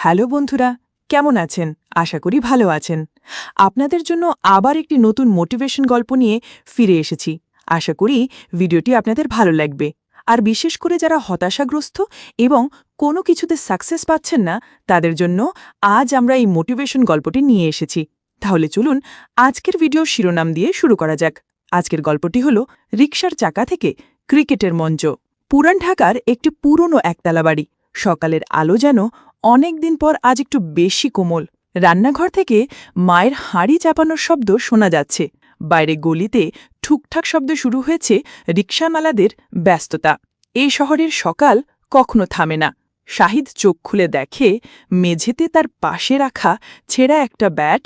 Hello বন্ধুরা, কেমন আছেন? আশা করি ভালো আছেন। আপনাদের জন্য আবার একটি নতুন মোটিভেশন গল্প নিয়ে ফিরে এসেছি। আশা করি ভিডিওটি আপনাদের ভালো লাগবে। আর বিশেষ করে যারা হতাশাগ্রস্ত এবং কোনো কিছুতে সাকসেস পাচ্ছেন না, তাদের জন্য আজ আমরা এই মোটিভেশন গল্পটি নিয়ে এসেছি। তাহলে চলুন আজকের ভিডিও শিরোনাম দিয়ে শুরু করা যাক। আজকের গল্পটি হল রিকশার চাকা থেকে ক্রিকেটের মঞ্চ। পুরান ঢাকার একটি পুরনো একতলা বাড়ি। সকালের আলো যেন অনেক দিন পর আজ একটু বেশি কোমল। রান্নাঘর থেকে মায়ের হাঁড়ি চাপানোর শব্দ শোনা যাচ্ছে। বাইরে গলিতে ঠুকঠাক শব্দ শুরু হয়েছে রিকশামালাদের ব্যস্ততা। এই শহরের সকাল কখনো থামে না। শাহিদ চোখ খুলে দেখে মেঝেতে তার পাশে রাখা ছেঁড়া একটা ব্যাট,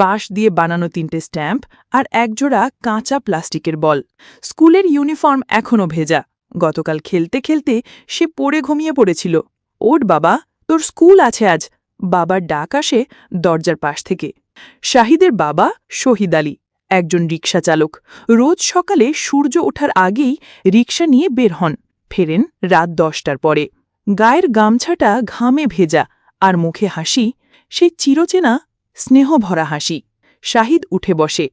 বাঁশ দিয়ে বানানো তিনটে স্ট্যাম্প আর একজোড়া কাঁচা প্লাস্টিকের বল। স্কুলের ইউনিফর্ম এখনও ভেজা। গতকাল খেলতে খেলতে সে পড়ে ঘুমিয়ে পড়েছিল। ওট বাবা তোর স্কুল আছে আজ। বাবার ডাক আসে দরজার পাশ থেকে। শাহিদের বাবা শহীদ আলী, একজন রিকশা চালক। রোজ সকালে সূর্য ওঠার আগেই রিক্সা নিয়ে বের হন। ফেরেন রাত দশটার পরে। গায়ের গামছাটা ঘামে ভেজা আর মুখে হাসি সেই চিরচেনা স্নেহভরা হাসি। শাহিদ উঠে বসে।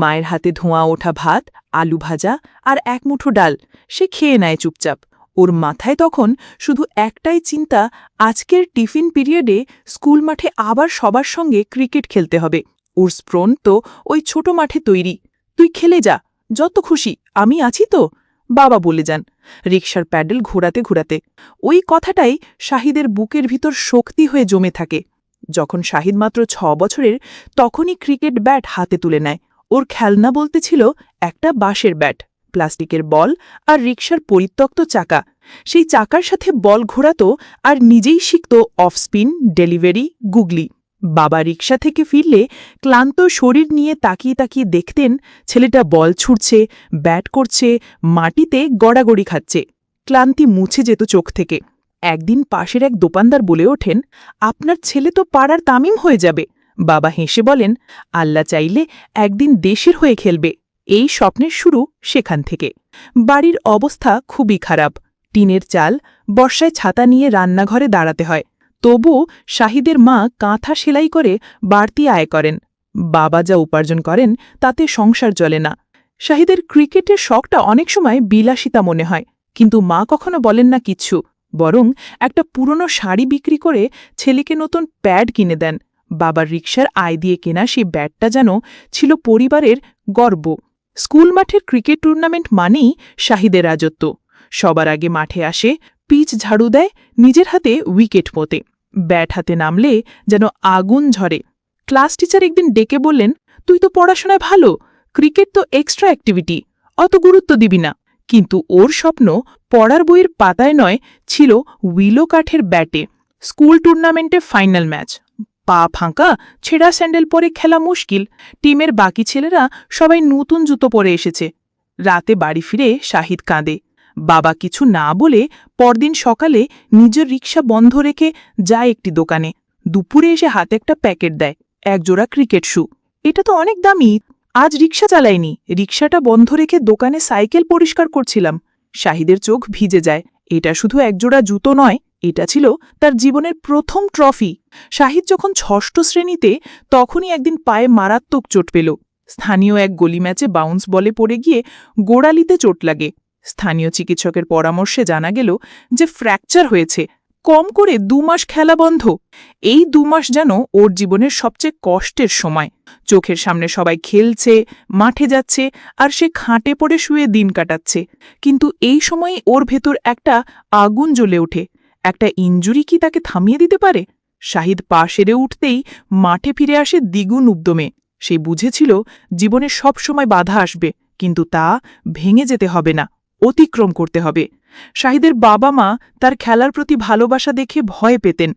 মায়ের হাতে ধোঁয়া ওঠা ভাত, আলু ভাজা আর এক মুঠো ডাল। সে খেয়ে নেয় চুপচাপ। ওর মাথায় তখন শুধু একটাই চিন্তা, আজকের টিফিন পিরিয়ডে স্কুল মাঠে আবার সবার সঙ্গে ক্রিকেট খেলতে হবে। ওর স্প্রন তো ওই ছোট মাঠে তৈরি। তুই খেলে যা, যত খুশি, আমি আছি তো, বাবা বলে যান। রিকশার প্যাডেল ঘোরাতে ঘোরাতে। ওই কথাটাই শাহিদের বুকের ভিতর শক্তি হয়ে জমে থাকে। যখন শাহিদ মাত্র ছ বছরের, তখনই ক্রিকেট ব্যাট হাতে তুলে নেয়। ওর খেলনা বলতে ছিল একটা বাঁশের ব্যাট। প্লাস্টিকের বল আর রিকশার পরিত্যক্ত চাকা। সেই চাকার সাথে বল ঘোরাত আর নিজেই শিখত অফ স্পিন ডেলিভারি, গুগলি। বাবা রিকশা থেকে ফিরলে ক্লান্ত শরীর নিয়ে তাকিয়ে তাকিয়ে দেখতেন, ছেলেটা বল ছুটছে ব্যাট করছে, মাটিতে গড়াগড়ি খাচ্ছে। ক্লান্তি মুছে যেত চোখ থেকে। একদিন পাশের এক দোকানদার বলে ওঠেন, আপনার ছেলে তো পাড়ার তামিম হয়ে যাবে। বাবা হেসে বলেন, আল্লাহ চাইলে একদিন দেশের হয়ে খেলবে। এই স্বপ্নের শুরু সেখান থেকে। বাড়ির অবস্থা খুবই খারাপ। টিনের চাল, বর্ষায় ছাতা নিয়ে রান্নাঘরে দাঁড়াতে হয়। তবু শাহিদের মা কাঁথা সেলাই করে বাড়তি আয় করেন। বাবা যা উপার্জন করেন, তাতে সংসার চলে না। শাহিদের ক্রিকেটের শখটা অনেক সময় বিলাসিতা মনে হয়। কিন্তু মা কখনো বলেন না কিচ্ছু। বরং একটা পুরনো শাড়ি বিক্রি করে ছেলেকে নতুন প্যাড কিনে দেন। বাবার রিক্সার আয় দিয়ে কেনা সেই ব্যাটটা যেন ছিল পরিবারের গর্ব। স্কুল মাঠের ক্রিকেট টুর্নামেন্ট মানেই শাহিদের রাজত্ব। সবার আগে মাঠে আসে, পিচ ঝাড়ু দেয়, নিজের হাতে উইকেট পোতে। ব্যাট হাতে নামলে যেন আগুন ঝরে। ক্লাস টিচার একদিন ডেকে বললেন, তুই তো পড়াশোনায় ভালো, ক্রিকেট তো এক্সট্রা অ্যাক্টিভিটি অত গুরুত্ব দিবি না। কিন্তু ওর স্বপ্ন পড়ার বইয়ের পাতায় নয়, ছিল উইলো কাঠের ব্যাটে। স্কুল টুর্নামেন্টে ফাইনাল ম্যাচ পা ফাঁকা, ছেঁড়া স্যান্ডেল পরে খেলা মুশকিল। টিমের বাকি ছেলেরা সবাই নতুন জুতো পরে এসেছে। রাতে বাড়ি ফিরে শাহিদ কাঁদে। বাবা কিছু না বলে পরদিন সকালে নিজের রিক্সা বন্ধ রেখে যায় একটি দোকানে। দুপুরে এসে হাতে একটা প্যাকেট দেয় একজোড়া ক্রিকেট শু। এটা তো অনেক দামি, আজ রিক্সা চালাইনি। রিক্সাটা বন্ধ রেখে দোকানে সাইকেল পরিষ্কার করছিলাম। শাহিদের চোখ ভিজে যায়। এটা শুধু একজোড়া জুতো নয় এটা ছিল তার জীবনের প্রথম ট্রফি। শাহিদ যখন ষষ্ঠ শ্রেণীতে, তখনই একদিন পায়ে মারাত্মক চোট পেল। স্থানীয় এক গলি ম্যাচে বাউন্স বলে পড়ে গিয়ে গোড়ালিতে চোট লাগে। স্থানীয় চিকিৎসকের পরামর্শে জানা গেল যে ফ্র্যাকচার হয়েছে, কম করে দু মাস খেলা বন্ধ। এই দু মাস যেন ওর জীবনের সবচেয়ে কষ্টের সময়। চোখের সামনে সবাই খেলছে, মাঠে যাচ্ছে, আর সে খাঁটে পড়ে শুয়ে দিন কাটাচ্ছে। কিন্তু এই সময়ে ওর ভেতর একটা আগুন জ্বলে ওঠে। একটা ইঞ্জুরি কি তাকে থামিয়ে দিতে পারে? শাহিদ পা সেরে উঠতেই মাঠে ফিরে আসে দ্বিগুণ উদ্যমে। সে বুঝেছিল জীবনে সব সময় বাধা আসবে, কিন্তু তা ভেঙে যেতে হবে না, অতিক্রম করতে হবে। শাহিদের বাবা মা তার খেলার প্রতি ভালোবাসা দেখে ভয় পেতেন।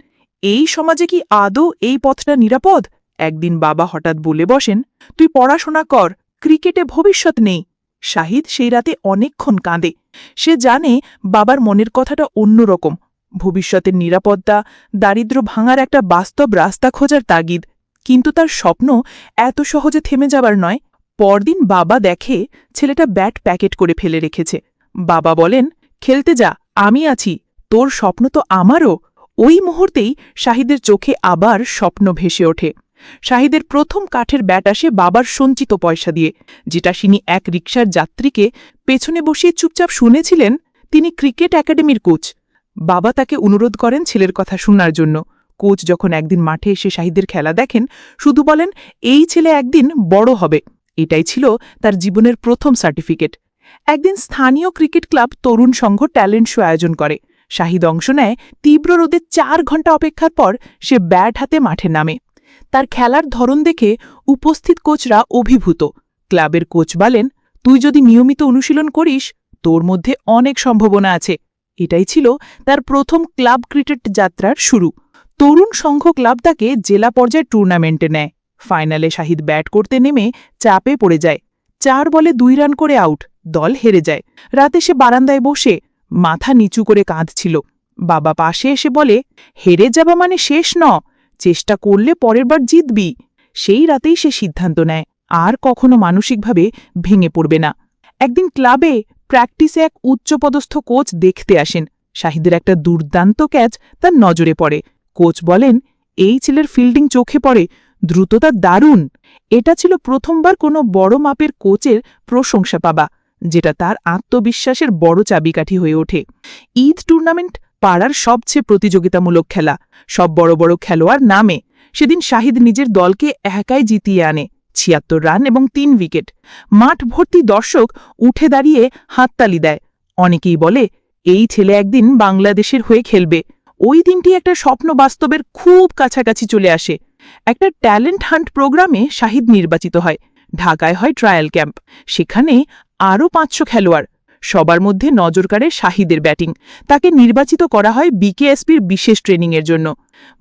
এই সমাজে কি আদৌ এই পথটা নিরাপদ? একদিন বাবা হঠাৎ বলে বসেন, তুই পড়াশোনা কর, ক্রিকেটে ভবিষ্যৎ নেই। শাহিদ সেই রাতে অনেকক্ষণ কাঁদে। সে জানে বাবার মনের কথাটা অন্যরকম। ভবিষ্যতের নিরাপত্তা দারিদ্র ভাঙার একটা বাস্তব রাস্তা খোঁজার তাগিদ। কিন্তু তার স্বপ্ন এত সহজে থেমে যাবার নয়। পরদিন বাবা দেখে ছেলেটা ব্যাট প্যাকেট করে ফেলে রেখেছে। বাবা বলেন, খেলতে যা, আমি আছি, তোর স্বপ্ন তো আমারও। ওই মুহূর্তেই শাহিদের চোখে আবার স্বপ্ন ভেসে ওঠে। শাহিদের প্রথম কাঠের ব্যাট আসে বাবার সঞ্চিত পয়সা দিয়ে। যেটা সিনি এক রিকশার যাত্রীকে পেছনে বসিয়ে চুপচাপ শুনেছিলেন, তিনি ক্রিকেট একাডেমির কোচ। বাবা তাকে অনুরোধ করেন ছেলের কথা শোনার জন্য। কোচ যখন একদিন মাঠে এসে শাহিদের খেলা দেখেন, শুধু বলেন, এই ছেলে একদিন বড় হবে। এটাই ছিল তার জীবনের প্রথম সার্টিফিকেট। একদিন স্থানীয় cricket club Tarun Sangha talent show আয়োজন করে। শাহিদ অংশ নেয় তীব্র রোদে চার ঘণ্টা অপেক্ষার পর সে ব্যাট হাতে মাঠে নামে। তার খেলার ধরন দেখে উপস্থিত কোচরা অভিভূত। ক্লাবের কোচ বলেন, তুই যদি নিয়মিত অনুশীলন করিস, তোর মধ্যে অনেক সম্ভাবনা আছে। এটাই ছিল তার প্রথম ক্লাব ক্রিকেট যাত্রার শুরু। তরুণ সংঘ ক্লাব তাকে জেলা পর্যায়ে টুর্নামেন্টে নেয়। ফাইনালে শাহিদ ব্যাট করতে নেমে চাপে পড়ে যায়। চার বলে দুই রান করে আউট, দল হেরে যায়। রাতে সে বারান্দায় বসে মাথা নিচু করে কাঁদছিল। বাবা পাশে এসে বলে, হেরে যাবা মানে শেষ ন, চেষ্টা করলে পরের বার জিতবি। সেই রাতেই সে সিদ্ধান্ত নেয়, আর কখনো মানসিকভাবে ভেঙে পড়বে না। একদিন ক্লাবে প্র্যাকটিসে এক উচ্চপদস্থ কোচ দেখতে আসেন। শাহিদের একটা দুর্দান্ত ক্যাচ তার নজরে পড়ে। কোচ বলেন, এই ছেলের ফিল্ডিং চোখে পড়ে, দ্রুততা দারুণ। এটা ছিল প্রথমবার কোনো বড় মাপের কোচের প্রশংসা পাবা যেটা তার আত্মবিশ্বাসের বড় চাবিকাঠি হয়ে ওঠে। ঈদ টুর্নামেন্ট পাড়ার সবচেয়ে প্রতিযোগিতামূলক খেলা। সব বড় বড় খেলোয়াড় নামে। সেদিন শাহিদ নিজের দলকে একাই জিতিয়ে আনে। ছিয়াত্তর রান এবং তিন উইকেট। মাঠ ভর্তি দর্শক উঠে দাঁড়িয়ে হাততালি দেয়। অনেকেই বলে, এই ছেলে একদিন বাংলাদেশের হয়ে খেলবে। ওই দিনটি একটা স্বপ্ন বাস্তবের খুব কাছাকাছি চলে আসে। একটা ট্যালেন্ট হান্ট প্রোগ্রামে শাহিদ নির্বাচিত হয়। ঢাকায় হয় ট্রায়াল ক্যাম্প। সেখানে আরও পাঁচশো খেলোয়াড়। সবার মধ্যে নজর কাড়ে শাহিদের ব্যাটিং। তাকে নির্বাচিত করা হয় বিকেএসপির বিশেষ ট্রেনিংয়ের জন্য।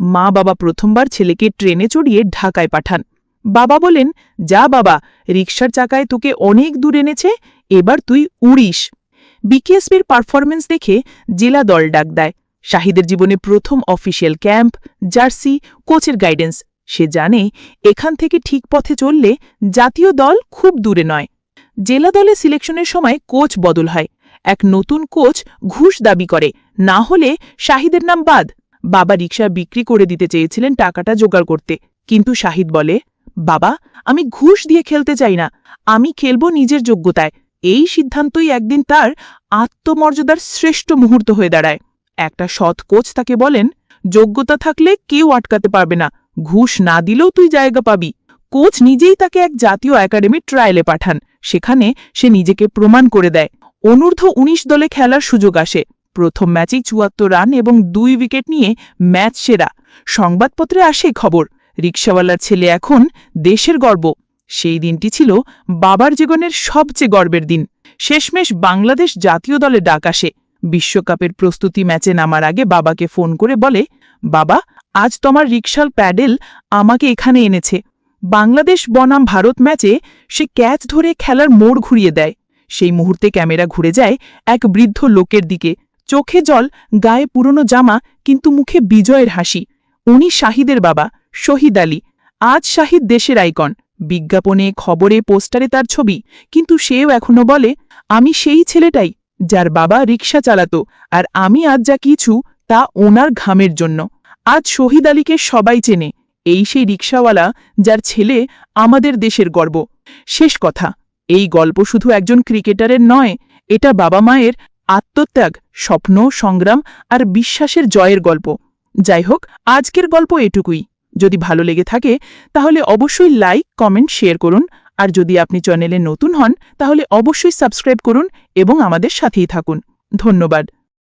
মা বাবা প্রথমবার ছেলেকে ট্রেনে চড়িয়ে ঢাকায় পাঠান। বাবা বলেন, যা বাবা, রিকশার চাকায় তোকে অনেক দূর এনেছে, এবার তুই উড়িস। বিকেএসপির পারফরমেন্স দেখে জেলা দল ডাক দেয়। শাহিদের জীবনে প্রথম অফিসিয়াল ক্যাম্প, জার্সি, কোচের গাইডেন্স। সে জানে, এখান থেকে ঠিক পথে চললে জাতীয় দল খুব দূরে নয়। জেলা দলে সিলেকশনের সময় কোচ বদল হয়। এক নতুন কোচ ঘুষ দাবি করে, না হলে শাহিদের নাম বাদ। বাবা রিকশা বিক্রি করে দিতে চেয়েছিলেন টাকাটা জোগাড় করতে। কিন্তু শাহিদ বলে বাবা, আমি ঘুষ দিয়ে খেলতে চাই না। আমি খেলব নিজের যোগ্যতায়। এই সিদ্ধান্তই একদিন তার আত্মমর্যাদার শ্রেষ্ঠ মুহূর্ত হয়ে দাঁড়ায়। একটা সৎ কোচ তাকে বলেন, যোগ্যতা থাকলে কেউ আটকাতে পারবে না। ঘুষ না দিলেও তুই জায়গা পাবি। কোচ নিজেই তাকে এক জাতীয় একাডেমির ট্রায়ালে পাঠান। সেখানে সে নিজেকে প্রমাণ করে দেয়। অনূর্ধ্ব ১৯ দলে খেলার সুযোগ আসে। প্রথম ম্যাচেই চুয়াত্তর রান এবং দুই উইকেট নিয়ে ম্যাচ সেরা। সংবাদপত্রে আসে খবর। রিকশাওয়ালার ছেলে এখন দেশের গর্ব। সেই দিনটি ছিল বাবার জীবনের সবচেয়ে গর্বের দিন। শেষমেশ বাংলাদেশ জাতীয় দলে ডাক আসে। বিশ্বকাপের প্রস্তুতি ম্যাচে নামার আগে বাবাকে ফোন করে বলে, বাবা, আজ তোমার রিক্সাল প্যাডেল আমাকে এখানে এনেছে। বাংলাদেশ বনাম ভারত ম্যাচে সে ক্যাচ ধরে খেলার মোড় ঘুরিয়ে দেয়। সেই মুহূর্তে ক্যামেরা ঘুরে যায় এক বৃদ্ধ লোকের দিকে। চোখে জল, গায়ে পুরনো জামা, কিন্তু মুখে বিজয়ের হাসি। উনি শাহিদের বাবা। শহীদ আলী, আজ শাহিদ দেশের আইকন। বিজ্ঞাপনে, খবরে, পোস্টারে তার ছবি। কিন্তু সেও এখনও বলে, আমি সেই ছেলেটাই যার বাবা রিকশা চালাতো আর আমি আজ যা কিছু তা ওনার ঘামের জন্য। আজ শহীদ আলীকে সবাই চেনে, এই সেই রিকশাওয়ালা যার ছেলে আমাদের দেশের গর্ব। শেষ কথা, এই গল্প শুধু একজন ক্রিকেটারের নয়, এটা বাবা মায়ের আত্মত্যাগ, স্বপ্ন, সংগ্রাম আর বিশ্বাসের জয়ের গল্প। যাই হোক, আজকের গল্প এটুকুই। যদি ভালো লেগে থাকে, তাহলে অবশ্যই লাইক কমেন্ট শেয়ার করুন। আর যদি আপনি চ্যানেলে নতুন হন, তাহলে অবশ্যই সাবস্ক্রাইব করুন এবং আমাদের সাথেই থাকুন। ধন্যবাদ।